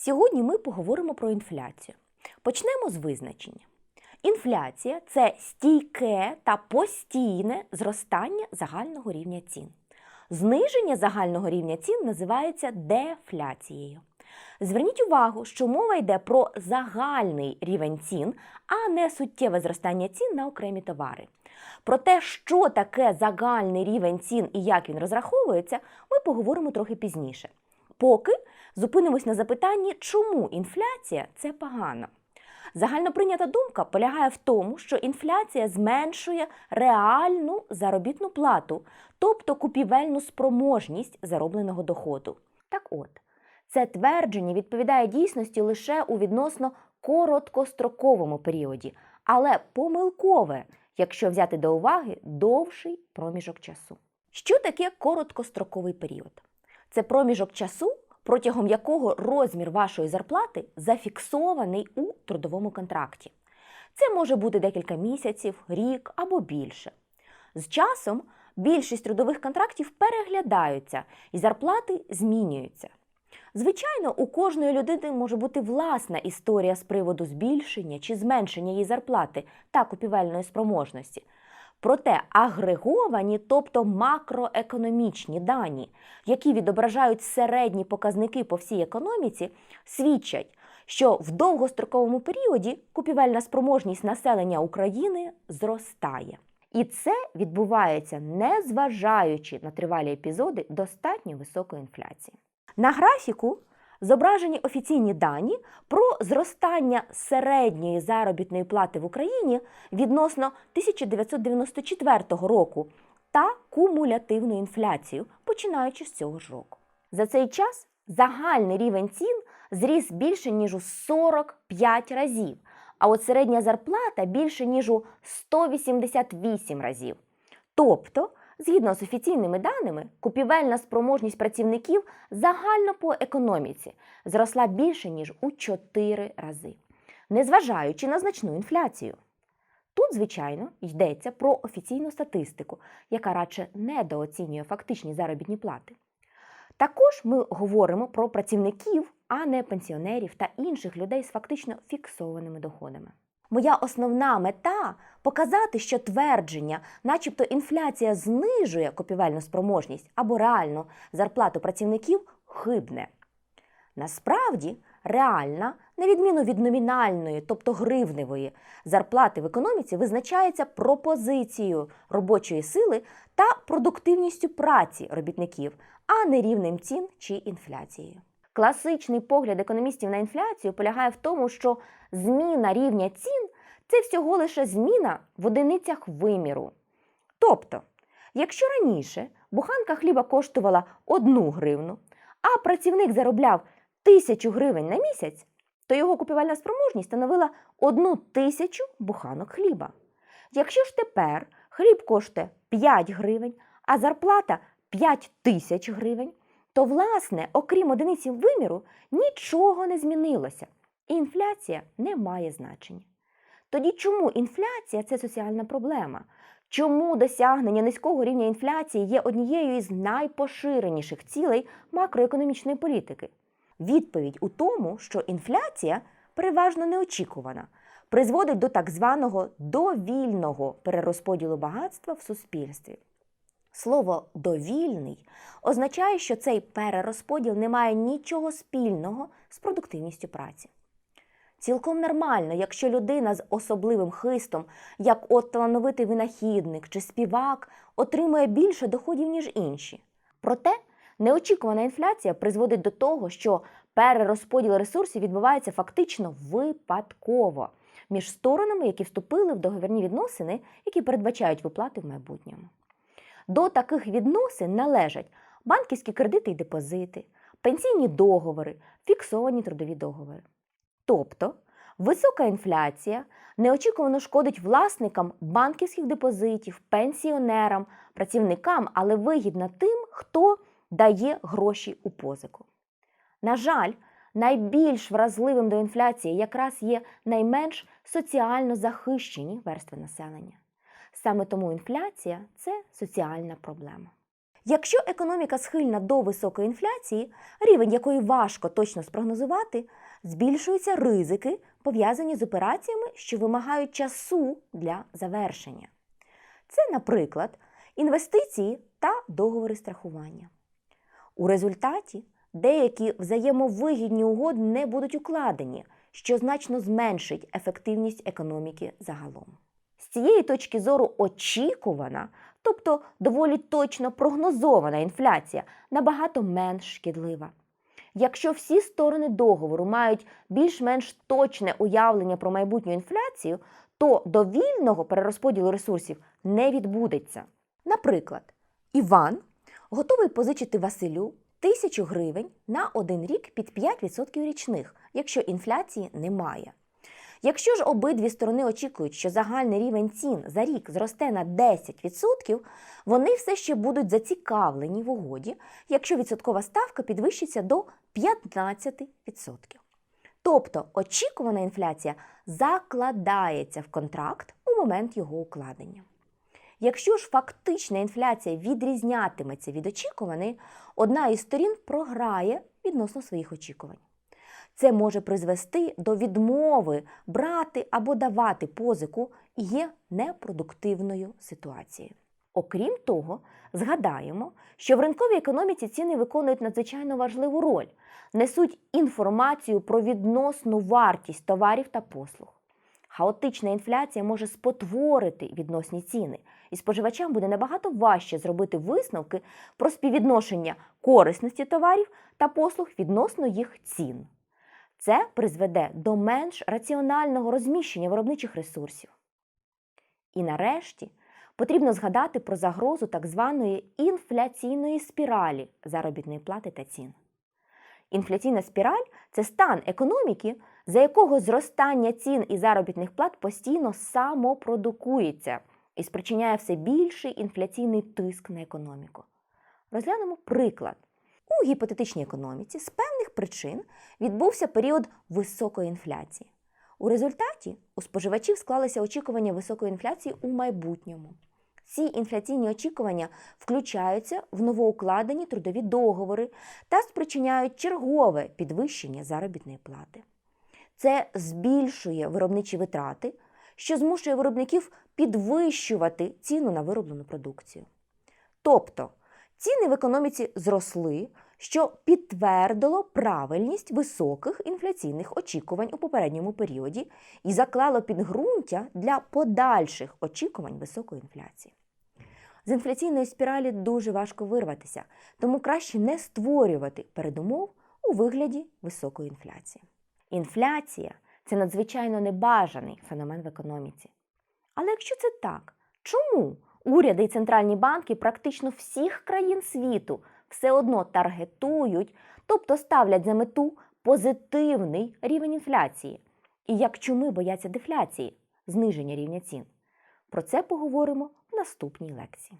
Сьогодні ми поговоримо про інфляцію. Почнемо з визначення. Інфляція це стійке та постійне зростання загального рівня цін. Зниження загального рівня цін називається дефляцією. Зверніть увагу, що мова йде про загальний рівень цін, а не суттєве зростання цін на окремі товари. Про те, що таке загальний рівень цін і як він розраховується, ми поговоримо трохи пізніше. Поки зупинимось на запитанні, чому інфляція це погано. Загальноприйнята думка полягає в тому, що інфляція зменшує реальну заробітну плату, тобто купівельну спроможність заробленого доходу. Так от, це твердження відповідає дійсності лише у відносно короткостроковому періоді, але помилкове, якщо взяти до уваги довший проміжок часу. Що таке короткостроковий період? Це проміжок часу, протягом якого розмір вашої зарплати зафіксований у трудовому контракті. Це може бути декілька місяців, рік або більше. З часом більшість трудових контрактів переглядаються і зарплати змінюються. Звичайно, у кожної людини може бути власна історія з приводу збільшення чи зменшення її зарплати та купівельної спроможності. Проте агреговані, тобто макроекономічні дані, які відображають середні показники по всій економіці, свідчать, що в довгостроковому періоді купівельна спроможність населення України зростає. І це відбувається незважаючи на тривалі епізоди достатньо високої інфляції. На графіку зображені офіційні дані про зростання середньої заробітної плати в Україні відносно 1994 року та кумулятивну інфляцію, починаючи з цього ж року. За цей час загальний рівень цін зріс більше ніж у 45 разів, а от середня зарплата більше ніж у 188 разів. Тобто, згідно з офіційними даними, купівельна спроможність працівників загально по економіці зросла більше ніж у 4 рази, незважаючи на значну інфляцію. Тут, звичайно, йдеться про офіційну статистику, яка радше недооцінює фактичні заробітні плати. Також ми говоримо про працівників, а не пенсіонерів та інших людей з фактично фіксованими доходами. Моя основна мета показати, що твердження, начебто інфляція знижує купівельну спроможність або реальну зарплату працівників, хибне. Насправді, реальна, на відміну від номінальної, тобто гривневої, зарплати в економіці визначається пропозицією робочої сили та продуктивністю праці робітників, а не рівнем цін чи інфляцією. Класичний погляд економістів на інфляцію полягає в тому, що зміна рівня цін це всього лише зміна в одиницях виміру. Тобто, якщо раніше буханка хліба коштувала 1 гривну, а працівник заробляв тисячу гривень на місяць, то його купівельна спроможність становила одну тисячу буханок хліба. Якщо ж тепер хліб коштує 5 гривень, а зарплата 5 тисяч гривень, то, власне, окрім одиниці виміру, нічого не змінилося, і інфляція не має значення. Тоді чому інфляція це соціальна проблема? Чому досягнення низького рівня інфляції є однією із найпоширеніших цілей макроекономічної політики? Відповідь у тому, що інфляція переважно неочікувана, призводить до так званого довільного перерозподілу багатства в суспільстві. Слово довільний означає, що цей перерозподіл не має нічого спільного з продуктивністю праці. Цілком нормально, якщо людина з особливим хистом, як от талановитий винахідник чи співак, отримує більше доходів, ніж інші. Проте неочікувана інфляція призводить до того, що перерозподіл ресурсів відбувається фактично випадково між сторонами, які вступили в договірні відносини, які передбачають виплати в майбутньому. До таких відносин належать банківські кредити і депозити, пенсійні договори, фіксовані трудові договори. Тобто висока інфляція неочікувано шкодить власникам банківських депозитів, пенсіонерам, працівникам, але вигідна тим, хто дає гроші у позику. На жаль, найбільш вразливим до інфляції якраз є найменш соціально захищені верстви населення. Саме тому інфляція це соціальна проблема. Якщо економіка схильна до високої інфляції, рівень якої важко точно спрогнозувати, збільшуються ризики, пов'язані з операціями, що вимагають часу для завершення. Це, наприклад, інвестиції та договори страхування. У результаті деякі взаємовигідні угоди не будуть укладені, що значно зменшить ефективність економіки загалом. З цієї точки зору очікувана, тобто доволі точно прогнозована інфляція, набагато менш шкідлива. Якщо всі сторони договору мають більш-менш точне уявлення про майбутню інфляцію, то довільного перерозподілу ресурсів не відбудеться. Наприклад, Іван готовий позичити Василю тисячу гривень на один рік під 5% річних, якщо інфляції немає. Якщо ж обидві сторони очікують, що загальний рівень цін за рік зросте на 10%, вони все ще будуть зацікавлені в угоді, якщо відсоткова ставка підвищиться до 15%. Тобто очікувана інфляція закладається в контракт у момент його укладення. Якщо ж фактична інфляція відрізнятиметься від очікуваної, одна із сторін програє відносно своїх очікувань. Це може призвести до відмови брати або давати позику і є непродуктивною ситуацією. Окрім того, згадаємо, що в ринковій економіці ціни виконують надзвичайно важливу роль, несуть інформацію про відносну вартість товарів та послуг. Хаотична інфляція може спотворити відносні ціни, і споживачам буде набагато важче зробити висновки про співвідношення корисності товарів та послуг відносно їх цін. Це призведе до менш раціонального розміщення виробничих ресурсів. І нарешті потрібно згадати про загрозу так званої інфляційної спіралі заробітної плати та цін. Інфляційна спіраль це стан економіки, за якого зростання цін і заробітних плат постійно самопродукується і спричиняє все більший інфляційний тиск на економіку. Розглянемо приклад. У гіпотетичній економіці з певних причин відбувся період високої інфляції. У результаті у споживачів склалися очікування високої інфляції у майбутньому. Ці інфляційні очікування включаються в новоукладені трудові договори та спричиняють чергове підвищення заробітної плати. Це збільшує виробничі витрати, що змушує виробників підвищувати ціну на вироблену продукцію. Тобто ціни в економіці зросли, що підтвердило правильність високих інфляційних очікувань у попередньому періоді і заклало підґрунтя для подальших очікувань високої інфляції. З інфляційної спіралі дуже важко вирватися, тому краще не створювати передумов у вигляді високої інфляції. Інфляція це надзвичайно небажаний феномен в економіці. Але якщо це так, чому уряди і центральні банки практично всіх країн світу все одно таргетують, тобто ставлять за мету позитивний рівень інфляції? І як чуми бояться дефляції, зниження рівня цін? Про це поговоримо в наступній лекції.